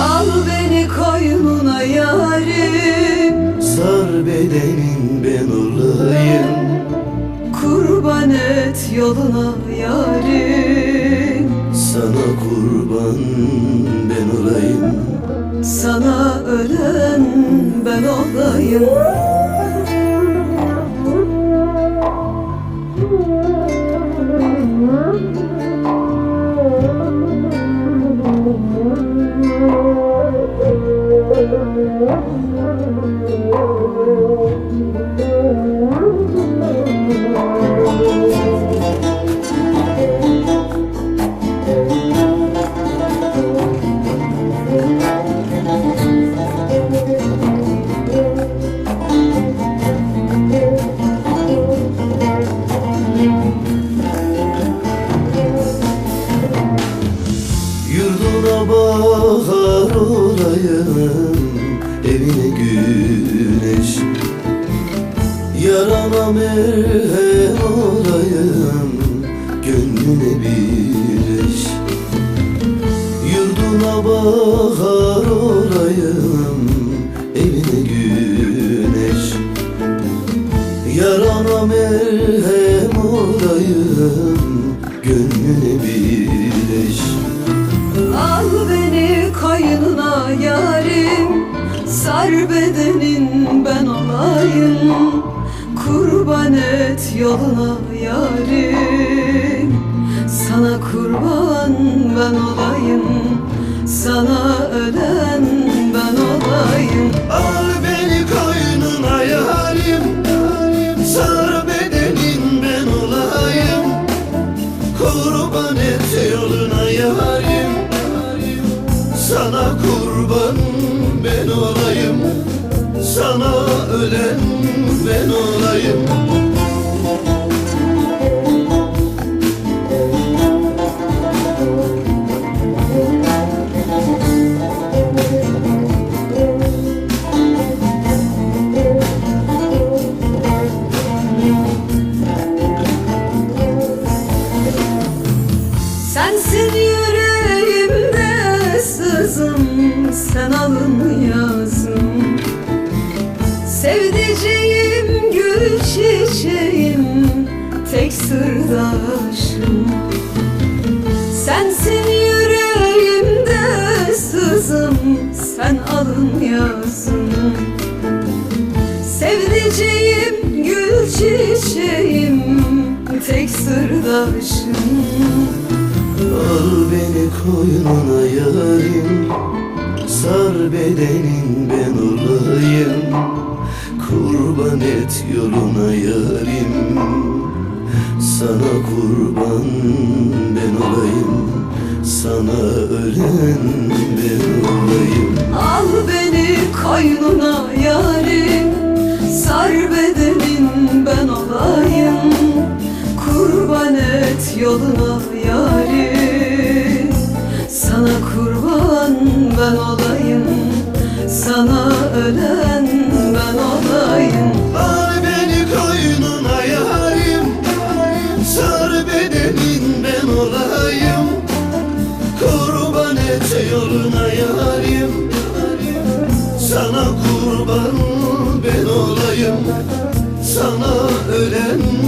Al beni koynuna yarim. Sar bedenin ben olayım. Kurban et yoluna yarim. Sana kurban ben olayım. Sana ölen ben olayım Evine güneş. Yarana merhem olayım Gönlüne birleş. Yurduna bahar olayım Evine güneş. Yarana merhem olayım Gönlüne bedenin ben olayım. Kurban et yoluna yarim. Sana kurban ben olayım. Sana ölen ben olayım. Al beni koynuna yarim. Sar bedenin ben olayım. Kurban et yoluna yarim. Sana kurban ben olayım Sana ölen ben olayım sırdaşım Sensin yüreğimde sızım Sen alın yazım Sevdiceğim gül çiçeğim Tek sırdaşım. Al beni koynuna yarim Sar bedenin ben olayım. Kurban et yoluna yarim Sana kurban ben olayım Sana ölen ben olayım. Al beni koynuna yarim Sar bedenin ben olayım. Kurban et yoluna yarim Sana kurban ben olayım. Sana ölen ben olayım yarim Sana kurban ben olayım. Sana ölen